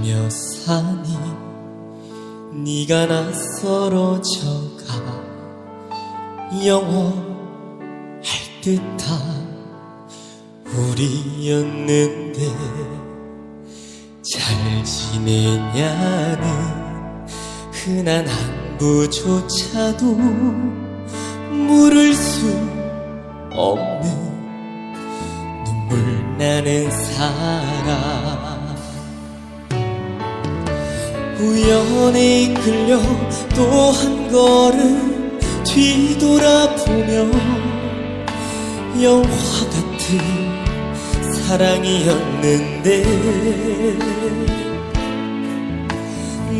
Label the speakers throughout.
Speaker 1: 살며 사니 네가 낯설어져가 영원할 듯한 우리였는데 잘 지내냐는 흔한 안부조차도 물을 수 없는 눈물 나는 사람 우연에 이끌려 또 한 걸음 뒤돌아보며 영화 같은 사랑이었는데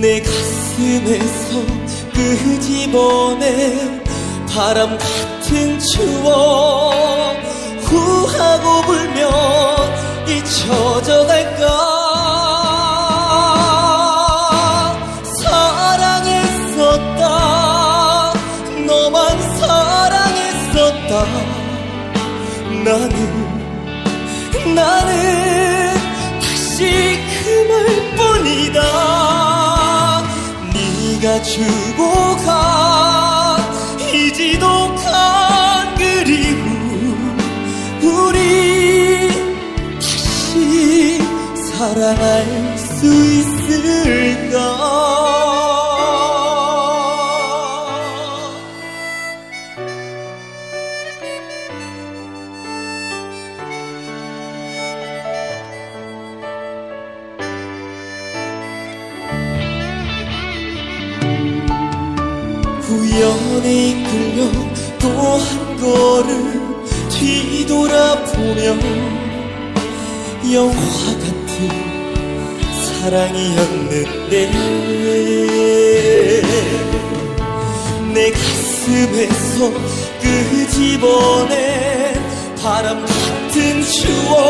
Speaker 1: 내 가슴에서 끄집어내 바람 같은 추억 후하고 불면 잊혀져 사랑했었다. 나는 나는 다시 그 말 뿐이다. 네가 주고 간 이 지독한 그리움 우리 다시 사랑할 수 있을까 우연에 이끌려 또 한 걸음 뒤돌아보며 영화 같은 사랑이었는데 내 가슴에서 끄집어낸 바람 같은 추억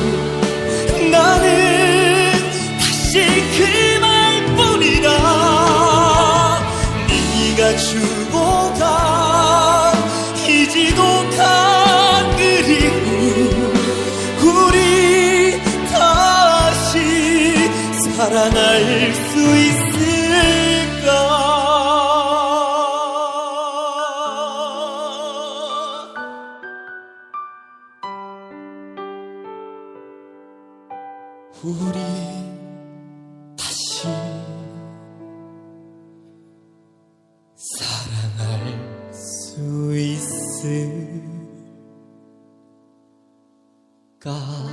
Speaker 1: 주고 간이 지독한 그리움 우리 다시 사랑할 수 있을까? 우리 수 있을까?